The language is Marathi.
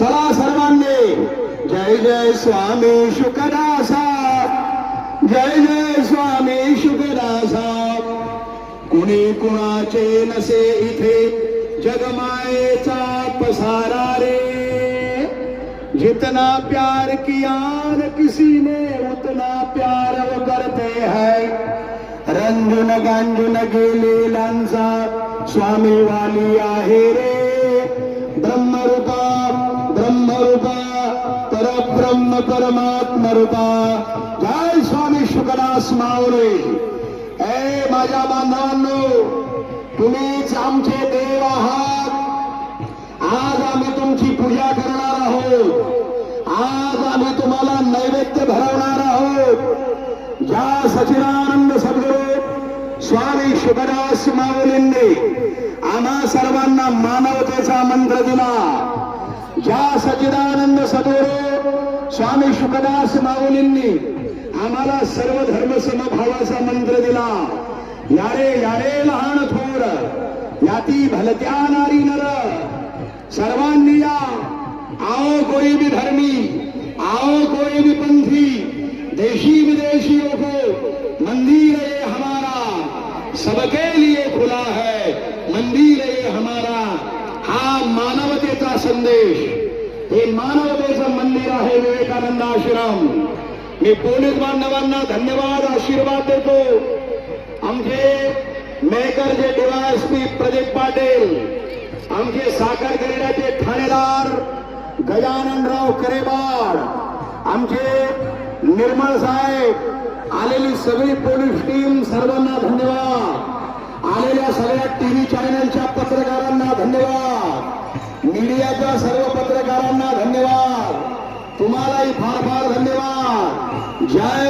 चला सर्वांनी. जय जय स्वामी शुकदासा. जय जय स्वामी शुकदासा. कुणी कुणाचे नसे इथे जगमायेचा पसारा रे. जितना प्यार किया न किसी ने उतना प्यार वो करते हैं. रंजून गेले गेलेल्यांचा स्वामी वाली आहे रे. ब्रह्मरूपा ब्रह्मरूपा परब्रह्म परमात्म रूपा जय स्वामी शुकदास माऊली ए माझ्या बांधवांनो तुम्हीच आमचे देव आहात आज आम्ही तुमची पूजा करणार आहोत आज आम्ही तुम्हाला नैवेद्य भरवणार आहोत ज्या सचिदानंद सद्गुरू स्वामी शुभदास माऊलींनी आम्हा सर्वांना मानवतेचा मंत्र दिला ज्या सचिदानंद सद्गुरू स्वामी शुकदास माऊलींनी आम्हाला सर्व धर्म समभावाचा मंत्र दिला. यारे यारे लहान थोर याती भलत्या नारी नर. सर्वांनी या. आओ कोई भी धर्मी आओ कोई भी पंथी देशी विदेशियों को मंदिर ये हमारा सबके लिए खुला है मंदिर ये हमारा. हा मानवतेचा संदेश. हे मानवतेचं मंदिर आहे विवेकानंद आश्रम. मी पोलीस बांधवांना धन्यवाद आशीर्वाद देतो. आमचे मेकर जे डीवायएसपी प्रदीप पाटील आमचे साखर गिरण्याचे ठाणेदार गजाननराव करेबाड आमचे निर्मळ साहेब आलेली सगळी पोलीस टीम सर्वांना धन्यवाद. आलेल्या सगळ्या टीव्ही चॅनलच्या पत्रकारांना धन्यवाद. मीडियाच्या सर्व पत्रकारांना धन्यवाद. तुम्हालाही फार फार धन्यवाद. जय